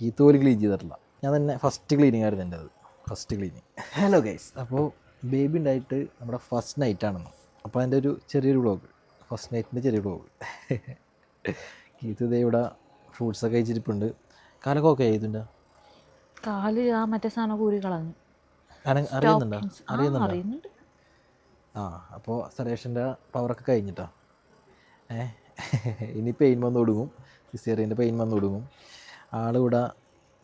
Keith പോലും clean ചെയ്തിട്ടില്ല. ഞാൻ തന്നെ ഫസ്റ്റ് ക്ലീനിങ് ആയിരുന്നു എന്റെ അത് ഫസ്റ്റ് ക്ലീനിങ് ഹലോ ഗൈസ് അപ്പോൾ ബേബി ഉണ്ടായിട്ട് നമ്മുടെ ഫസ്റ്റ് നൈറ്റ് ആണെന്ന്. അപ്പോൾ അതിന്റെ ഒരു ചെറിയൊരു വ്ളോഗ് ഫസ്റ്റ് നൈറ്റിന്റെ ചെറിയ വ്ളോഗ് കീത്ത് ഇതേ ഇവിടെ ഫ്രൂട്ട്സൊക്കെ കഴിച്ചിരിപ്പുണ്ട്. കാലൊക്കെ ഓക്കെ ആയിട്ടുണ്ട്? കാൽ ആ മറ്റേ സാധനം കൂരി കളഞ്ഞു. അറിയുന്നുണ്ടോ? അറിയുന്നുണ്ടോ? ആ അപ്പോൾ സലേഷന്റെ പവറൊക്കെ കഴിഞ്ഞിട്ടാ. ഏ? ഇനി പെയിൻ വന്ന് തുടങ്ങും സിസേറിയന്റെ പെയിൻ വന്ന് തുടങ്ങും ആളിവിടെ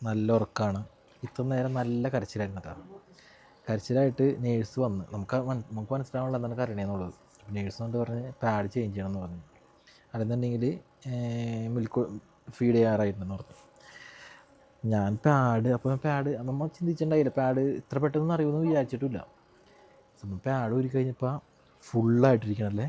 നല്ല ഉറക്കമാണ് ഇത്ര നേരം നല്ല കരച്ചിലായിരുന്നു കേട്ടോ കരച്ചിലായിട്ട് നേഴ്സ് വന്ന്. നമുക്ക് നമുക്ക് മനസ്സിലാവുള്ള എന്താണ് കരയണേന്നുള്ളത് നേഴ്സ് കൊണ്ട് പറഞ്ഞ് പാഡ് ചേഞ്ച് ചെയ്യണം എന്ന് പറഞ്ഞു. അല്ലെന്നുണ്ടെങ്കിൽ മിൽക്ക് ഫീഡ് ചെയ്യാറായിട്ടുണ്ടെന്ന് പറഞ്ഞു. ഞാൻ പാഡ് അപ്പോൾ പാഡ് നമ്മൾ ചിന്തിച്ചിട്ടുണ്ടായില്ല. പാഡ് ഇത്ര പെട്ടെന്ന് അറിയുമെന്ന് വിചാരിച്ചിട്ടില്ല നമ്മൾ പാഡ് ഒരു കഴിഞ്ഞപ്പോൾ ഫുള്ളായിട്ടിരിക്കണല്ലേ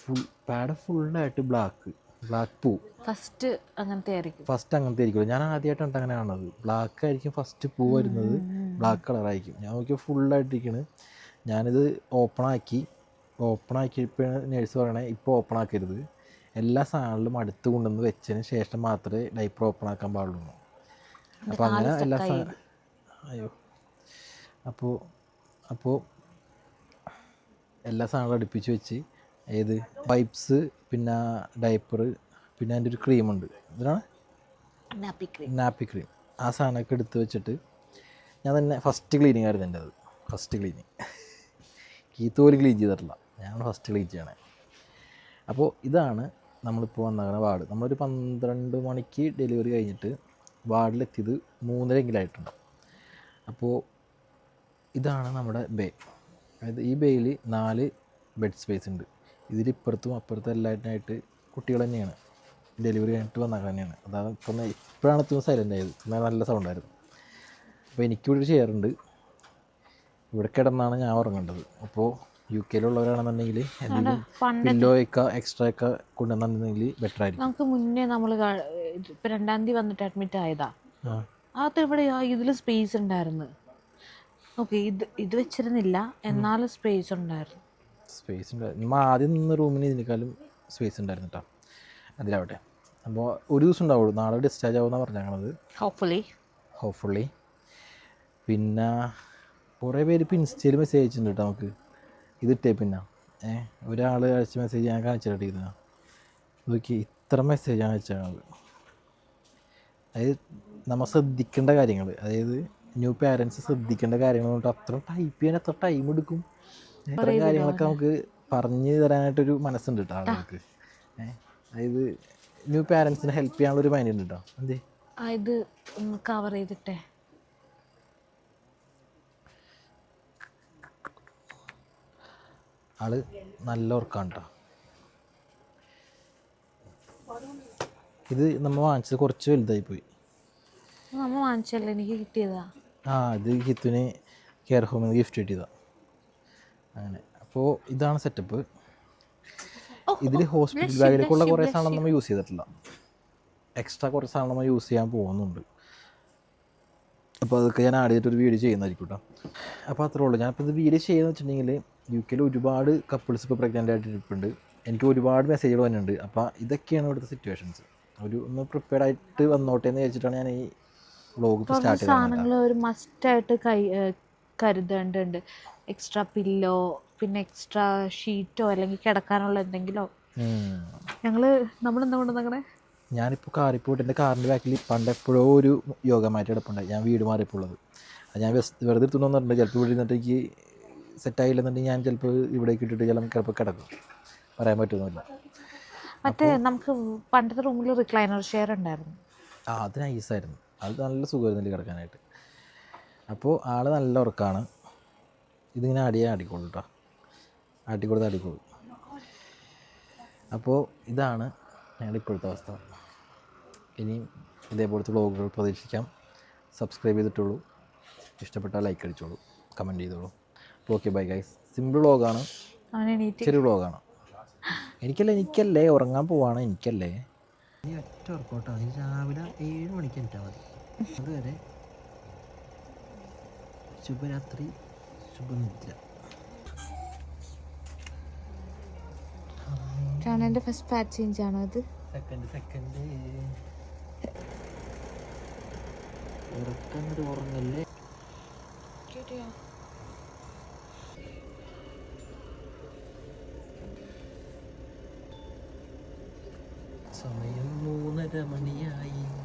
ഫുൾ പാഡ് ഫുള്ളായിട്ട് ബ്ലാക്ക് ബ്ലാക്ക് പൂ ഫസ്റ്റ് അങ്ങനത്തെ ആയിരിക്കും. ഫസ്റ്റ് അങ്ങനത്തെ ആയിരിക്കും ഞാൻ ആദ്യമായിട്ടാണ് അങ്ങനെ കാണുന്നത്. ബ്ലാക്ക് ആയിരിക്കും ഫസ്റ്റ് പൂ വരുന്നത്. ബ്ലാക്ക് കളറായിരിക്കും ഞാൻ നോക്കിയാൽ ഫുള്ളായിട്ടിരിക്കണ് ഞാനിത് ഓപ്പൺ ആക്കി. ഓപ്പൺ ആക്കിയപ്പോഴാണ് നേഴ്സ് പറയണേ ഇപ്പോൾ ഓപ്പൺ ആക്കരുത്. എല്ലാ സാധനങ്ങളും അടുത്ത് കൊണ്ടുവന്ന് വെച്ചതിന് ശേഷം മാത്രമേ ഡൈപ്പർ ഓപ്പൺ ആക്കാൻ പാടുള്ളൂ. അപ്പോൾ അങ്ങനെ എല്ലാ സാധനം അയ്യോ. അപ്പോൾ അപ്പോൾ എല്ലാ സാധനങ്ങളും അടുപ്പിച്ച് വെച്ച് ഏത്? വൈപ്സ് പിന്നെ ഡയപ്പർ പിന്നെ അതിന്റെ ഒരു ക്രീമുണ്ട്. എന്തിനാണ് നാപ്പി ക്രീം. ആ സാധനമൊക്കെ എടുത്ത് വെച്ചിട്ട് ഞാൻ തന്നെ ഫസ്റ്റ് ക്ലീനിങ് ആയിരുന്നു എന്റെ അത്. First cleaning. കീത്ത് പോലും ക്ലീൻ ചെയ്തിട്ടില്ല. ഞാൻ ഫസ്റ്റ് ക്ലീൻ ചെയ്യണേ. അപ്പോൾ ഇതാണ് നമ്മളിപ്പോൾ വന്നേക്കണ വാർഡ്. നമ്മളൊരു പന്ത്രണ്ട് മണിക്ക് ഡെലിവറി കഴിഞ്ഞിട്ട് വാർഡിലെത്തിയത് മൂന്നരെങ്കിലായിട്ടുണ്ട് അപ്പോൾ ഇതാണ് നമ്മുടെ ബേ. അതായത് ഈ ബേയിൽ നാല് ബെഡ് സ്പേസ് ഉണ്ട്. ഇതിൽ ഇപ്പുറത്തും അപ്പുറത്തും എല്ലാറ്റിനായിട്ട് കുട്ടികൾ തന്നെയാണ്. ഡെലിവറി കഴിഞ്ഞിട്ട് വന്നാൽ തന്നെയാണ്. അതാണ് ഇപ്പം ഇപ്പോഴാണ് എത്തുന്ന സൈലന്റ് ആയത്. എന്നാൽ നല്ല സൗണ്ടായിരുന്നു അപ്പോൾ എനിക്കിവിടെ ചെയറുണ്ട് ഇവിടെ കിടന്നാണ് ഞാൻ ഉറങ്ങേണ്ടത്. അപ്പോൾ യു കെയിലുള്ളവരാണെന്നുണ്ടെങ്കിൽ എന്തെങ്കിലും ഒക്കെ എക്സ്ട്രാ ഒക്കെ കൊണ്ടുവന്നിട്ടുണ്ടെങ്കിൽ ബെറ്റർ ആയിരിക്കും. നമുക്ക് മുന്നേ നമ്മൾ ഇപ്പൊ രണ്ടാം തീയതി വന്നിട്ട് അഡ്മിറ്റ് ആയതാ. അത് ഇവിടെ ഇതിൽ സ്പേസ് ഉണ്ടായിരുന്നു. ഓക്കെ ഇത് ഇത് വെച്ചിരുന്നില്ല. എന്നാലും സ്പേസ് ഉണ്ടായിരുന്നു. സ്പേസ് ഉണ്ടായിരുന്നു നമ്മൾ ആദ്യം നിന്ന റൂമിന് ഇതിനേക്കാളും സ്പേസ് ഉണ്ടായിരുന്നു കേട്ടോ അതിലാവട്ടെ. അപ്പോൾ ഒരു ദിവസം ഉണ്ടാവുള്ളൂ. നാളെ ഡിസ്ചാർജ് ആവുമെന്നാണ് ഞങ്ങളത് ഹോപ്പ്ഫുള്ളി ഹോപ്പ്ഫുള്ളി പിന്നെ കുറേ പേര് ഇപ്പോൾ ഇൻസ്റ്റയിൽ മെസ്സേജ് അയച്ചിട്ടുണ്ട് കേട്ടോ നമുക്ക്. ഇതിട്ടേ പിന്നെ. ഏ ഒരാൾ അയച്ച മെസ്സേജ് ഞാൻ കാണിച്ചിട്ട് ഇതാ നോക്കി ഇത്ര മെസ്സേജ് മെസ്സേജാണ് അയച്ചത് അതായത് നമ്മൾ ശ്രദ്ധിക്കേണ്ട കാര്യങ്ങൾ അതായത് ന്യൂ പാരൻസ് ശ്രദ്ധിക്കേണ്ട കാര്യങ്ങൾ കൊണ്ട് അത്ര ടൈപ്പ് ചെയ്യാൻ എത്ര ടൈം എടുക്കും? ഇത്ര കാര്യങ്ങളൊക്കെ നമുക്ക് പറഞ്ഞു തരാനായിട്ടൊരു മനസ്സുണ്ട് കേട്ടോ ആളുകൾക്ക് അതായത് ന്യൂ പാരൻസിനെ ഹെൽപ്പ് ചെയ്യാനുള്ള ഒരു മൈൻഡ് ഉണ്ട് കേട്ടോ എന്തേ ഇത് കവർ ചെയ്തിട്ടെ. ആൾ നല്ല ഉറക്കാണ് കേട്ടോ ഇത് നമ്മൾ വാങ്ങിച്ചത് കുറച്ച് വലുതായി പോയി നമ്മൾ വാങ്ങിച്ചല്ലേ എനിക്ക് കിട്ടിയതാ. ആ ഇത് ഹിത്തുവിന് കെയർ ഹോമിൽ നിന്ന് ഗിഫ്റ്റ് കിട്ടിയതാ. അങ്ങനെ. അപ്പോൾ ഇതാണ് സെറ്റപ്പ് ഇതിൽ ഹോസ്പിറ്റൽ ബാഗിലേക്കുള്ള കുറേ സാധനം നമ്മൾ യൂസ് ചെയ്തിട്ടില്ല. എക്സ്ട്രാ കുറേ സാധനം നമ്മൾ യൂസ് ചെയ്യാൻ പോകുന്നുണ്ട്. അപ്പോൾ അതൊക്കെ ഞാൻ ആഡ് ചെയ്തിട്ട് ഒരു വീഡിയോ ചെയ്യുന്നതായിരിക്കും കേട്ടോ അപ്പോൾ അത്രേ ഉള്ളൂ. ഞാനിപ്പോൾ ഇത് വീഡിയോ ചെയ്യുന്നത് വെച്ചിട്ടുണ്ടെങ്കിൽ യു കെയിൽ ഒരുപാട് കപ്പിൾസ് ഇപ്പോൾ പ്രഗ്നന്റ് ആയിട്ട് ഇരിപ്പുണ്ട്. എനിക്ക് ഒരുപാട് മെസ്സേജുകൾ വന്നിട്ടുണ്ട്. അപ്പോൾ ഇതൊക്കെയാണ് ഇവിടുത്തെ സിറ്റുവേഷൻസ് ഒരു ഒന്ന് പ്രിപ്പയർഡ് ആയിട്ട് വന്നോട്ടെ എന്ന് വിചാരിച്ചിട്ടാണ് ഞാൻ ഈ വ്ളോഗ് സ്റ്റാർട്ട് ചെയ്തത്. സാധനങ്ങൾ ഒരു മസ്റ്റായിട്ട് കൈ കരുതേണ്ടതുണ്ട്. എക്സ്ട്രാ പില്ലോ പിന്നെ എക്സ്ട്രാ ഷീറ്റോ അല്ലെങ്കിൽ കിടക്കാനുള്ള എന്തെങ്കിലോ. ഞങ്ങൾ നമ്മൾ എന്താ കൊണ്ടുവന്നങ്ങനെ ഞാനിപ്പോൾ കാറി പോയിട്ട് എന്റെ കാറിന്റെ ബാക്കിൽ പണ്ട് എപ്പോഴോ ഒരു യോഗ മാറ്റി കിടപ്പുണ്ടായി. ഞാൻ വീട് മാറിയപ്പോൾ ഉള്ളത് അത് ഞാൻ വെറുതെ എടുത്തുകൊണ്ട് വന്നിട്ടുണ്ട്. ചിലപ്പോൾ ഇവിടെ ഇരുന്നിട്ട് എനിക്ക് സെറ്റായില്ലെന്നുണ്ടെങ്കിൽ ഞാൻ ചിലപ്പോൾ ഇവിടേക്ക് ഇട്ടിട്ട് ചിലപ്പോൾ ചിലപ്പോൾ കിടക്കും. പറയാൻ പറ്റുന്നില്ല മറ്റേ നമുക്ക് പണ്ടത്തെ റൂമിൽ റിക്ലൈനർ ഷെയർ ഉണ്ടായിരുന്നു. ആ അത് നൈസായിരുന്നു അത് നല്ല സുഖമായിരുന്നില്ല കിടക്കാനായിട്ട്. അപ്പോൾ ആൾ നല്ല ഉറക്കമാണ് ഇതിങ്ങനെ അടിയാൻ അടിക്കോളൂ കേട്ടോ ആട്ടിക്കൊടുത്ത് അടിക്കോളൂ. അപ്പോൾ ഇതാണ് ഞങ്ങളുടെ ഇപ്പോഴത്തെ അവസ്ഥ. ഇനിയും ഇതേപോലത്തെ വ്ളോഗുകൾ പ്രതീക്ഷിക്കാം. സബ്സ്ക്രൈബ് ചെയ്തിട്ടുള്ളൂ. ഇഷ്ടപ്പെട്ടാൽ ലൈക്ക് അടിച്ചോളൂ. കമന്റ് ചെയ്തോളൂ. അപ്പോൾ ഓക്കെ ബൈ ഗൈസ് സിമ്പിൾ വ്ളോഗാണ് ചെറിയ വ്ളോഗാണ്. എനിക്കല്ലേ എനിക്കല്ലേ ഉറങ്ങാൻ പോവാണ് എനിക്കല്ലേ. നീ ഒറ്റ ഉറക്കോട്ടോ. നീ രാവിലെ ഏഴ് മണിക്ക് എനിക്കാൽ മതി. അതുവരെ ശുഭരാത്രി ശുഭനിദ്ര. ഫസ്റ്റ് അത്? സെക്കൻഡ് സെക്കൻഡ് സമയം മൂന്നര മണിയായി.